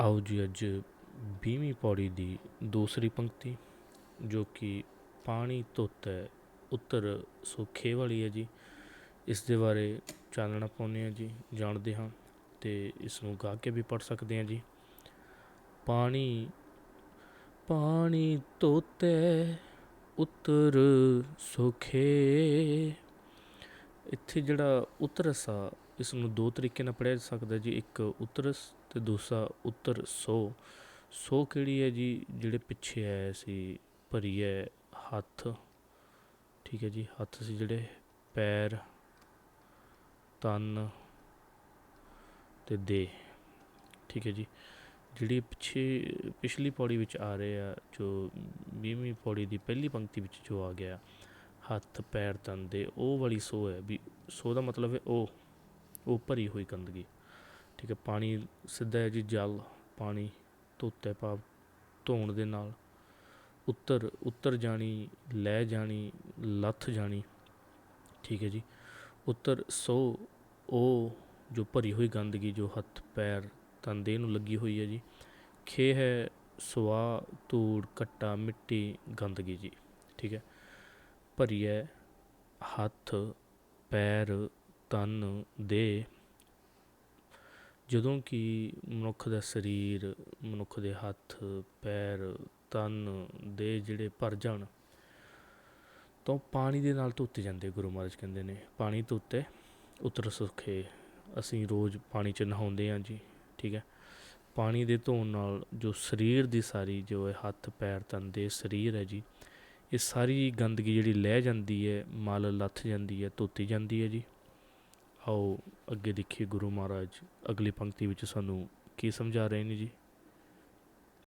ਆਓ ਜੀ ਅੱਜ 20ਵੀਂ ਪੌੜੀ ਦੀ ਦੂਸਰੀ ਪੰਕਤੀ, ਜੋ ਕਿ ਪਾਣੀ ਧੁੱਤ ਹੈ, ਉੱਤਰ ਸੁਖੇ ਵਾਲੀ ਹੈ ਜੀ। ਇਸ ਦੇ ਬਾਰੇ ਚਾਨਣਾ ਪਾਉਂਦੇ ਹਾਂ ਜੀ, ਜਾਣਦੇ ਹਾਂ ਤੇ ਇਸ ਨੂੰ ਗਾ ਕੇ ਵੀ ਪੜ ਸਕਦੇ ਹਾਂ ਜੀ। ਪਾਣੀ ਪਾਣੀ ਧੋਤੇ ਉੱਤਰ ਸੁਖੇ। ਇੱਥੇ ਜਿਹੜਾ ਉਤਰਸ ਆ, ਇਸ ਨੂੰ ਦੋ ਤਰੀਕੇ ਨਾਲ ਪੜ੍ਹਿਆ ਜਾ ਸਕਦਾ ਜੀ। ਇੱਕ ਉਤਰਸ ਤੇ ਦੂਸਰਾ ਉੱਤਰ ਸੋ। ਸੋ ਕਿਹੜੀ ਹੈ ਜੀ? ਜਿਹੜੇ ਪਿੱਛੇ ਆਇਆ ਸੀ ਭਰੀ ਹੈ ਹੱਥ। ਠੀਕ ਹੈ ਜੀ, ਹੱਥ ਸੀ ਜਿਹੜੇ, ਪੈਰ, ਤਨ ਤੇ ਦੇ ਠੀਕ ਹੈ ਜੀ, ਜਿਹੜੀ ਪਿੱਛੇ, ਪਿਛਲੀ ਪੌੜੀ ਵਿੱਚ ਆ ਰਹੇ ਆ, ਜੋ 20ਵੀਂ ਪੌੜੀ ਦੀ ਪਹਿਲੀ ਪੰਕਤੀ ਵਿੱਚ ਜੋ ਆ ਗਿਆ, ਹੱਥ, ਪੈਰ, ਤਨ ਦੇ ਉਹ ਵਾਲੀ ਸੋ ਹੈ ਵੀ, ਸੋ ਦਾ ਮਤਲਬ ਹੈ ਉਹ ਉਹ ਭਰੀ ਹੋਈ ਗੰਦਗੀ ਠੀਕ ਹੈ, ਪਾਣੀ ਸਿੱਧਾ ਹੈ ਜੀ ਜਲ, ਪਾਣੀ ਧੋਤੇ ਭਾਵ ਧੋਣ ਦੇ ਨਾਲ। ਉੱਤਰ ਉੱਤਰ ਜਾਣੀ, ਲੈ ਜਾਣੀ, ਲੱਥ ਜਾਣੀ, ਠੀਕ ਹੈ ਜੀ। ਉੱਤਰ ਸੋ ਉਹ ਜੋ ਭਰੀ ਹੋਈ ਗੰਦਗੀ, ਜੋ ਹੱਥ, ਪੈਰ ਤਨ ਦੇਹ ਨੂੰ ਲੱਗੀ ਹੋਈ ਹੈ ਜੀ। ਖੇ ਹੈ ਸਵਾ ਧੂੜ ਕੱਟਾ ਮਿੱਟੀ, ਗੰਦਗੀ ਜੀ, ਠੀਕ ਹੈ। ਭਰੀ ਹੈ ਹੱਥ, ਪੈਰ, ਤਨ, ਦੇਹ ਜਦੋਂ ਕਿ ਮਨੁੱਖ ਦਾ ਸਰੀਰ, ਮਨੁੱਖ ਦੇ ਹੱਥ, ਪੈਰ, ਤਨ ਦੇ ਜਿਹੜੇ ਭਰ ਜਾਣ, ਤਾਂ ਪਾਣੀ ਦੇ ਨਾਲ ਧੋਤੇ ਜਾਂਦੇ ਗੁਰੂ ਮਹਾਰਾਜ ਕਹਿੰਦੇ ਨੇ। ਪਾਣੀ ਧੋਤੇ, ਉਤਰ ਸੁਖੇ। ਅਸੀਂ ਰੋਜ਼ ਪਾਣੀ 'ਚ ਨਹਾਉਂਦੇ ਹਾਂ ਜੀ, ਠੀਕ ਹੈ। ਪਾਣੀ ਦੇ ਧੋਣ ਨਾਲ ਜੋ ਸਰੀਰ ਦੀ ਸਾਰੀ ਜੋ ਹੈ ਹੱਥ, ਪੈਰ, ਤਨ ਦੇ ਸਰੀਰ ਹੈ ਜੀ, ਇਹ ਸਾਰੀ ਗੰਦਗੀ ਜਿਹੜੀ ਲੈ ਜਾਂਦੀ ਹੈ, ਮਲ ਲੱਥ ਜਾਂਦੀ ਹੈ, ਧੋਤੀ ਜਾਂਦੀ ਹੈ ਜੀ। ਆਓ ਅੱਗੇ ਦੇਖੀਏ ਗੁਰੂ ਮਹਾਰਾਜ ਅਗਲੀ ਪੰਕਤੀ ਵਿੱਚ ਸਾਨੂੰ ਕੀ ਸਮਝਾ ਰਹੇ ਨੇ ਜੀ?